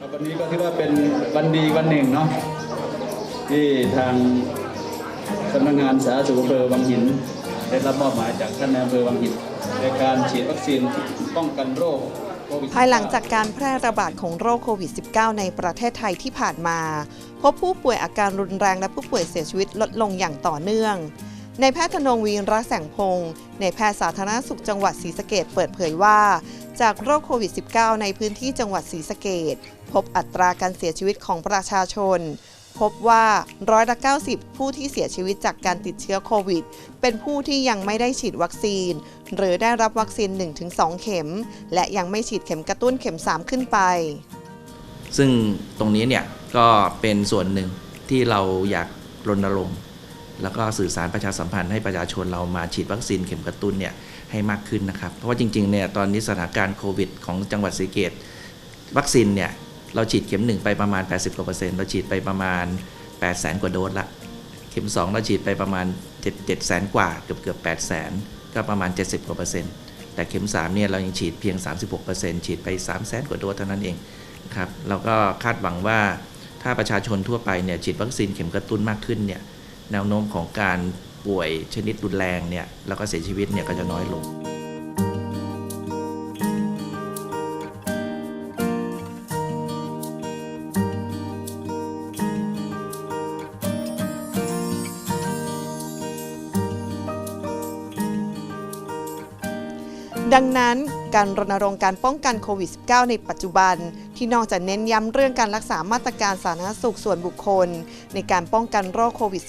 วันนี้ก็ถือว่าเป็นวันดีวันหนึ่งเนาะที่ทางสำนักงานสาธารณสุขอำเภอวังหิน ได้รับมอบหมายจากท่านนายอำเภอวังหิน ในการฉีดวัคซีนป้องกันโรคภายหลังจากการแพร่ระบาดของโรคโควิด -19 ในประเทศไทยที่ผ่านมา พบผู้ป่วยอาการรุนแรงและผู้ป่วยเสียชีวิตลดลงอย่างต่อเนื่อง ในแพทย์ธนงวีรแสงพงศ์ในแพทย์สาธารณสุขจังหวัดศรีสะเกดเปิดเผยว่า จากโรคโควิด -19 ในพื้นที่จังหวัดศรีสะเกด พบอัตราการเสียชีวิตของประชาชน พบว่าร้อยละ90 ผู้ที่เสียชีวิตจากการติดเชื้อโควิด เป็นผู้ที่ยังไม่ได้ฉีดวัคซีน หรือได้รับวัคซีน 1-2 เข็ม และยังไม่ฉีดเข็มกระตุ้นเข็ม 3 ขึ้นไป ซึ่งตรงนี้เนี่ยก็เป็นส่วนหนึ่งที่เราอยากรณรงค์แล้วก็สื่อสารประชาสัมพันธ์ให้ประชาชนเรามาฉีดวัคซีนเข็มกระตุ้นเนี่ยให้มากขึ้นนะครับ เพราะว่าจริงๆเนี่ยตอนนี้สถานการณ์โควิดของจังหวัดศรีสะเกตวัคซีนเนี่ย เราฉีดเข็ม1ไปประมาณ 80กว่าเปอร์เซ็นต์เราฉีดไปประมาณ8 0 0แสนกว่าโดสละ เข็ม 2 เราฉีดไปประมาณ7 7แสนกว่าเกือบเกือบ8แสนก็ประมาณ 70กว่าเปอร์เซ็นต์แต่เข็ม 3 เนี่ยเรายังฉีดเพียง 36เปอร์เซ็นต์ฉีดไป3แสนกว่าโดสเท่านั้นเองครับเราก็คาดหวังว่าถ้าประชาชนทั่วไปเนี่ยฉีดวัคซีนเข็มกระตุ้นมากขึ้นเนี่ยแนวโน้มของการป่วยชนิดรุนแรงเนี่ยแล้วก็เสียชีวิตเนี่ยก็จะน้อยลง ดังนั้นการรณรงค์การป้องกันโควิด -19 ในปัจจุบัน ที่นอกจากเน้นย้ำเรื่องการรักษามาตรการสาธารณสุขส่วนบุคคล ในการป้องกันโรคโควิด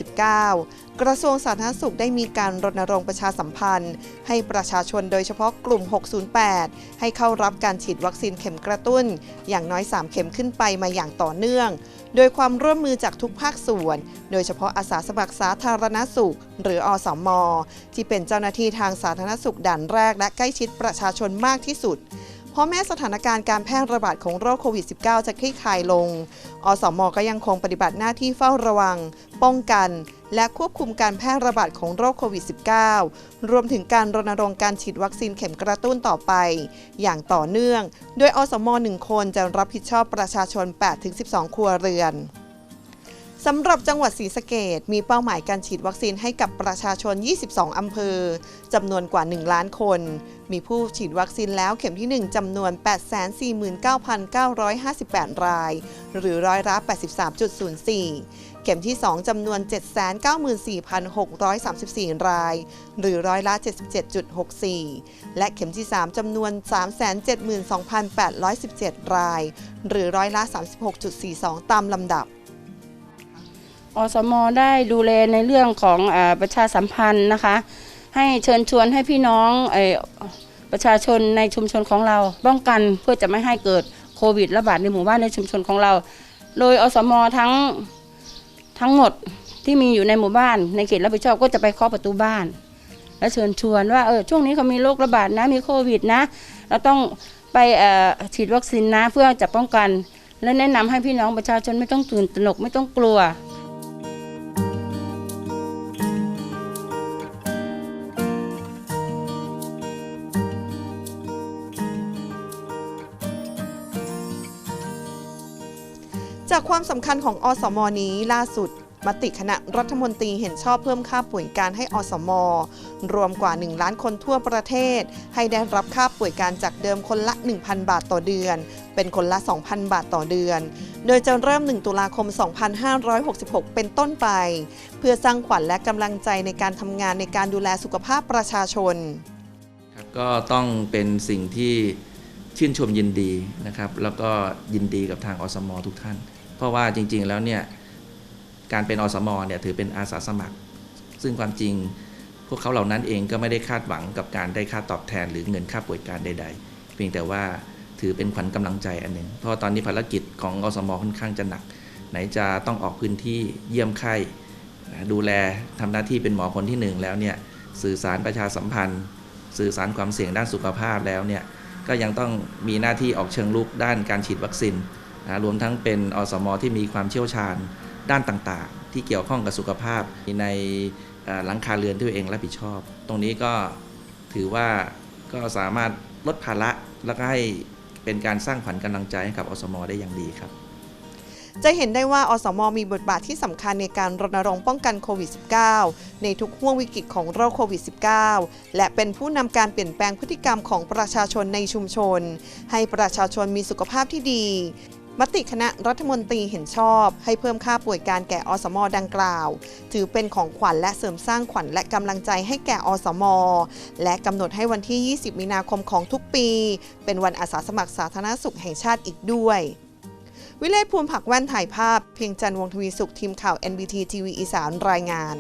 -19 กระทรวงสาธารณสุขได้มีการรณรงค์ประชาสัมพันธ์ ให้ประชาชนโดยเฉพาะกลุ่ม 608 ให้เข้ารับการฉีดวัคซีนเข็มกระตุ้น อย่างน้อย 3 เข็มขึ้นไปมาอย่างต่อเนื่อง โดยความร่วมมือจากทุกภาคส่วน โดยเฉพาะอาสาสมัครสาธารณสุข หรืออสม ที่เป็นเจ้าหน้าที่ทางสาธารณสุขด่านแรกและใกล้ชิดประชาชนมากที่สุด เพราะแม้สถานการณ์การแพร่ระบาดของโรคโควิด -19 จะคลี่คลายลง อสมก็ยังคงปฏิบัติหน้าที่เฝ้าระวัง ป้องกัน และควบคุมการแพร่ระบาดของโรคโควิด -19 รวมถึงการรณรงค์การฉีดวัคซีนเข็มกระตุ้นต่อไป อย่างต่อเนื่อง โดยอสม 1 คนจะรับผิดชอบประชาชน 8-12 ครัวเรือน สำหรับจังหวัดศรีสะเกดมีเป้าหมายการฉีดวัคซีนให้กับประชาชน 22 อำเภอ จำนวนกว่า 1 ล้านคน มีผู้ฉีดวัคซีนแล้วเข็มที่ 1 จำนวน 849,958 ราย หรือร้อยละ83.04 เข็มที่ 2 จำนวน 794,634 ราย หรือร้อยละ77.64 และเข็มที่ 3 จำนวน 372,817 ราย หรือร้อยละ36.42 ตามลำดับ อสมได้ดูแลในเรื่องของอประชาสัมพันธ์นะคะ ให้เชิญชวนให้พี่น้องอประชาชนในชุมชนของเราป้องกันเพื่อจะไม่ให้เกิดโควิดระบาดในหมู่บ้านในชุมชนของเรา โดยอสมทั้งทั้งหมดที่มีอยู่ในหมู่บ้านในเขตรับผิดชอบก็จะไปเคาะประตูบ้าน และเชิญชวนว่าเออช่วงนี้เขามีโรคระบาดนะมีโควิดนะ เราต้องไปฉีดวัคซีนนะเพื่อจะป้องกัน และแนะนำให้พี่น้องประชาชนไม่ต้องตื่นตระหนกไม่ต้องกลัว จากความสำคัญของอสมนี้ล่าสุดมติคณะรัฐมนตรีเห็นชอบเพิ่มค่าป่วยการให้อสม รวมกว่า 1 ล้านคนทั่วประเทศ ให้ได้รับค่าป่วยการจากเดิมคนละ 1,000 บาทต่อเดือน เป็นคนละ 2,000 บาทต่อเดือน โดยจะเริ่ม 1 ตุลาคม 2566 เป็นต้นไป เพื่อสร้างขวัญและกำลังใจในการทำงานในการดูแลสุขภาพประชาชน ก็ต้องเป็นสิ่งที่ชื่นชมยินดีนะครับ แล้วก็ยินดีกับทางอสม ทุกท่าน เพราะว่าจริง ๆ แล้วเนี่ยการเป็นอสมเนี่ยถือเป็นอาสาสมัคร ซึ่งความจริงพวกเขาเหล่านั้นเองก็ไม่ได้คาดหวังกับการได้ค่าตอบแทน หรือเงินค่าป่วยการใด ๆ เพียงแต่ว่าถือเป็นขวัญกำลังใจอันหนึ่งเพราะตอนนี้ภารกิจของอสมค่อนข้างจะหนัก ไหนจะต้องออกพื้นที่เยี่ยมไข้ดูแลทำหน้าที่เป็นหมอคนที่หนึ่งแล้วเนี่ยสื่อสารประชาสัมพันธ์ สื่อสารความเสี่ยงด้านสุขภาพแล้วเนี่ยก็ยังต้องมีหน้าที่ออกเชิงลุกด้านการฉีดวัคซีน นะรวมทั้งเป็นอสมที่มีความเชี่ยวชาญด้านต่างๆ ที่เกี่ยวข้องกับสุขภาพในหลังคาเรือนที่ตัวเองรับผิดชอบ ตรงนี้ก็ถือว่าก็สามารถลดภาระแล้วก็ให้เป็นการสร้างขวัญกำลังใจให้กับอสมได้อย่างดีครับจะเห็นได้ว่าอสมมีบทบาทที่สำคัญในการรณรงค์ป้องกันโควิด -19 ในทุกห่วงวิกฤตของโรคโควิด -19 และเป็นผู้นำการเปลี่ยนแปลงพฤติกรรมของประชาชนในชุมชน ให้ประชาชนมีสุขภาพที่ดี มติคณะรัฐมนตรีเห็นชอบ ให้เพิ่มค่าป่วยการแก่อสมดังกล่าว ถือเป็นของขวัญและเสริมสร้างขวัญและกำลังใจให้แก่อสมและกำหนดให้วันที่ 20 มีนาคมของทุกปี เป็นวันอาสาสมัครสาธารณสุขแห่งชาติอีกด้วยวิเลศภูมิผักแว่นถ่ายภาพ เพียงจันทร์วงทวีสุขทีมข่าว NBT ทีวีอีสานรายงาน